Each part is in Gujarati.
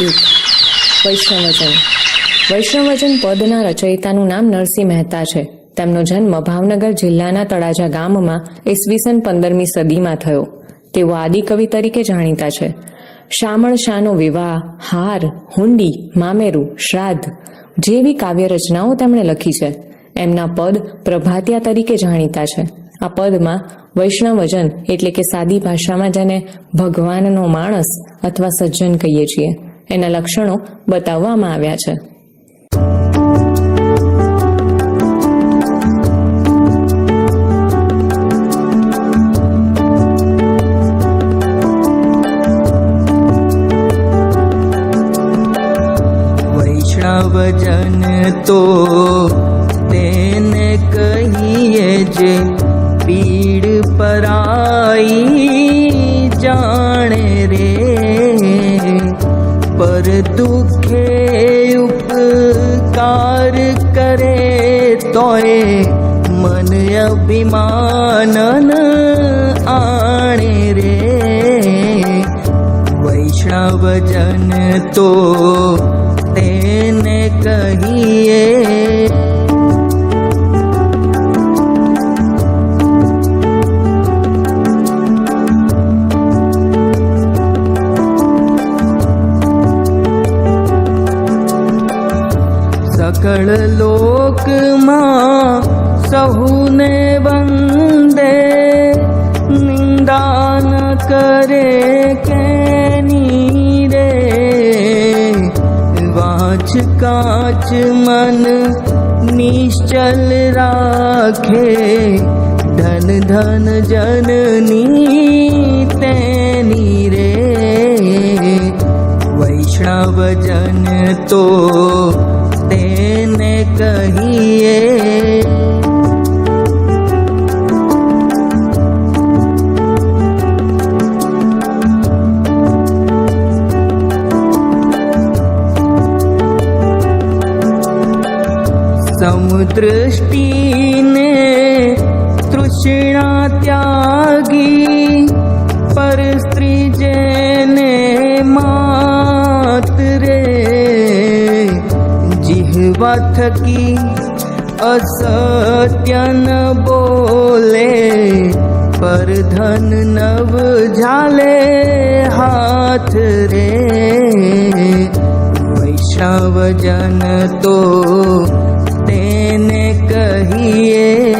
એક વૈષ્ણવજન. વૈષ્ણવજન પદના રચયિતાનું નામ નરસિંહ મહેતા છે. તેમનો જન્મ ભાવનગર જિલ્લાના તળાજા ગામમાં ઈસવીસન પંદરમી સદીમાં થયો. તેઓ આદિકવિ તરીકે જાણીતા છે. શામળ શાહનો વિવાહ, હાર, હુંડી, મામેરું, શ્રાદ્ધ જેવી કાવ્ય રચનાઓ તેમણે લખી છે. એમના પદ પ્રભાતિયા તરીકે જાણીતા છે. આ પદમાં વૈષ્ણવજન એટલે કે સાદી ભાષામાં જેને ભગવાનનો માણસ અથવા સજ્જન કહીએ છીએ. એના લક્ષણો બતાવવામાં આવ્યા છે. વૈષ્ણવજન તો તેને કહીએ જે ઉપકાર કરે તોય મન અભિમાન આણે રે વૈષ્ણવજન તો તેને કહીએ લોકમાં સહુને વંદે નિંદા ન કરે કેની રે વાંચ કાચ મન નિશ્ચલ રાખે ધન ધન જનની તેની રે વૈષ્ણવજન તો સમુદ્રષ્ટિને તૃષ્ણા ત્યાગી, પર સ્ત્રી જેને માતરે જીહવા થકી અસત્યન બોલે, પર ધન નવ ઝાલે હાથ રે. વૈષ્ણવજન તો તેને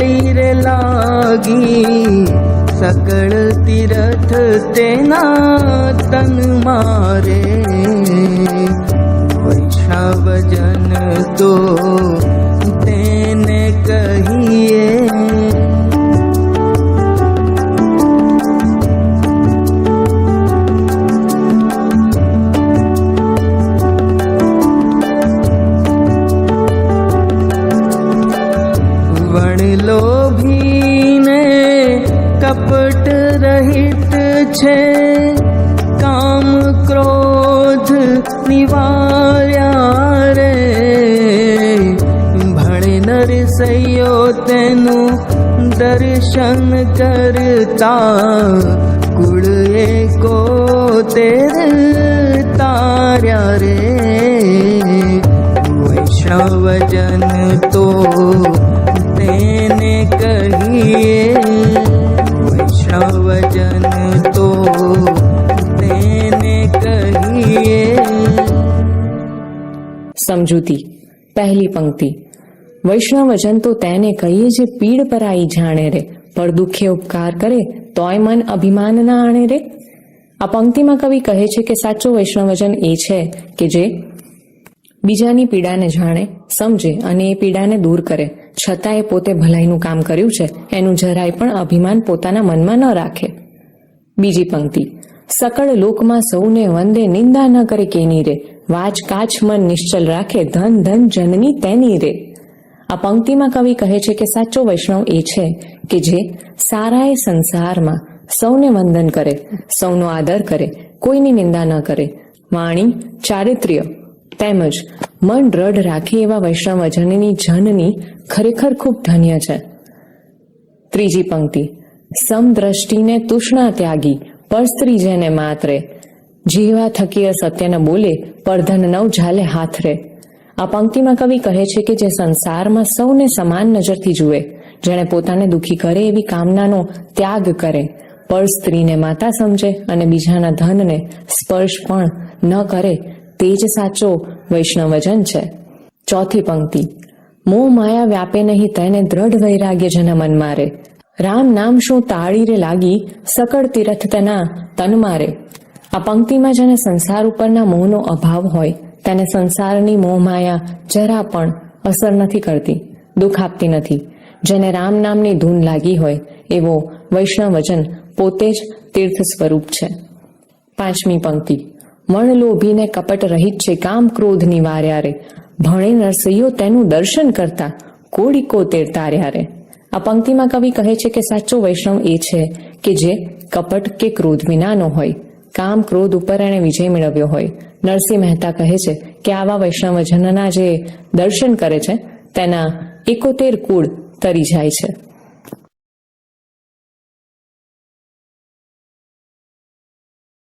ळीरे लागी सकळ तीरथ तेना तन मा भजन નિવાર્યા રે ભણે નરસૈયો તેનું દર્શન કરતા કુળ એકો તેર સમજૂતી, પહેલી પંક્તિ. વૈષ્ણવજન તો તેને કહીએ જે પીડ પર આઈ જાણે રે પર દુઃખે ઉપકાર કરે તોય મન અભિમાન ના આણે રે. આ પંક્તિમાં કવિ કહે છે કે સાચો વૈષ્ણવજન એ છે કે જે બીજાની પીડાને જાણે, સમજે અને એ પીડાને દૂર કરે. છતાં એ પોતે ભલાઈનું કામ કર્યું છે, એનું જરાય પણ અભિમાન પોતાના મનમાં ન રાખે. બીજી પંક્તિ. સકળ લોકમાં સૌને વંદે નિંદા ન કરે કેની રે વાચ કાચ મન નિશ્ચલ રાખે ધન ધન જનની તેની રે આ પંક્તિમાં કવિ કહે છે કે સાચો વૈષ્ણવ એ છે કે જે સારાએ સંસારમાં સૌને વંદન કરે સૌનો આદર કરે કોઈની નિંદા ન કરે વાણી ચારિત્ર્ય તેમજ મન દ્રઢ રાખે એવા વૈષ્ણવજનની જનની ખરેખર ખૂબ ધન્ય છે ત્રીજી પંક્તિ સમદ્રષ્ટિને તૃષ્ણા ત્યાગી પરસ્ત્રી જેને માત્રે. જીવા થકીય સત્યને બોલે, પરધન નવ ઝાલે હાથ રે. આ પંક્તિમાં કવિ કહે છે કે જે સંસારમાં સૌને સમાન નજરથી જુએ, જેણે પોતાને દુખી કરે એવી કામનાનો ત્યાગ કરે. પર સ્ત્રીને માતા સમજે અને બીજાના ધનને સ્પર્શ પણ ન કરે, તે જ સાચો વૈષ્ણવજન છે. ચોથી પંક્તિ. મોહ માયા વ્યાપે નહીં, તેને દ્રઢ વૈરાગ્ય જેના મન મારે. રામ નામ શું તાળી રે લાગી સકળ તીરથ તેના તન મારે? આ પંક્તિમાં જેને સંસાર ઉપરના મોહનો અભાવ હોય, તેને સંસારની મોહ માયા જરા પણ અસર નથી કરતી, દુઃખ આપતી નથી. જેને રામ નામની ધૂન લાગી હોય, એવો વૈષ્ણવજન પોતે જ તીર્થ સ્વરૂપ છે. પાંચમી પંક્તિ. મણ લોભીને કપટ રહિત છે, કામ ક્રોધ નિવાર્યા રે. ભણે નરસૈયો તેનું દર્શન કરતા, કોડી તેર તાર્યા રે. આ પંક્તિમાં કવિ કહે છે કે સાચો વૈષ્ણવ એ છે કે જે કપટ કે ક્રોધ વિનાનો હોય, કામ, ક્રોધ ઉપર એણે વિજય મેળવ્યો હોય. નરસિંહ મહેતા કહે છે કે આવા વૈષ્ણવજનના જે દર્શન કરે છે, તેના એકોતેર કુળ તરી જાય છે.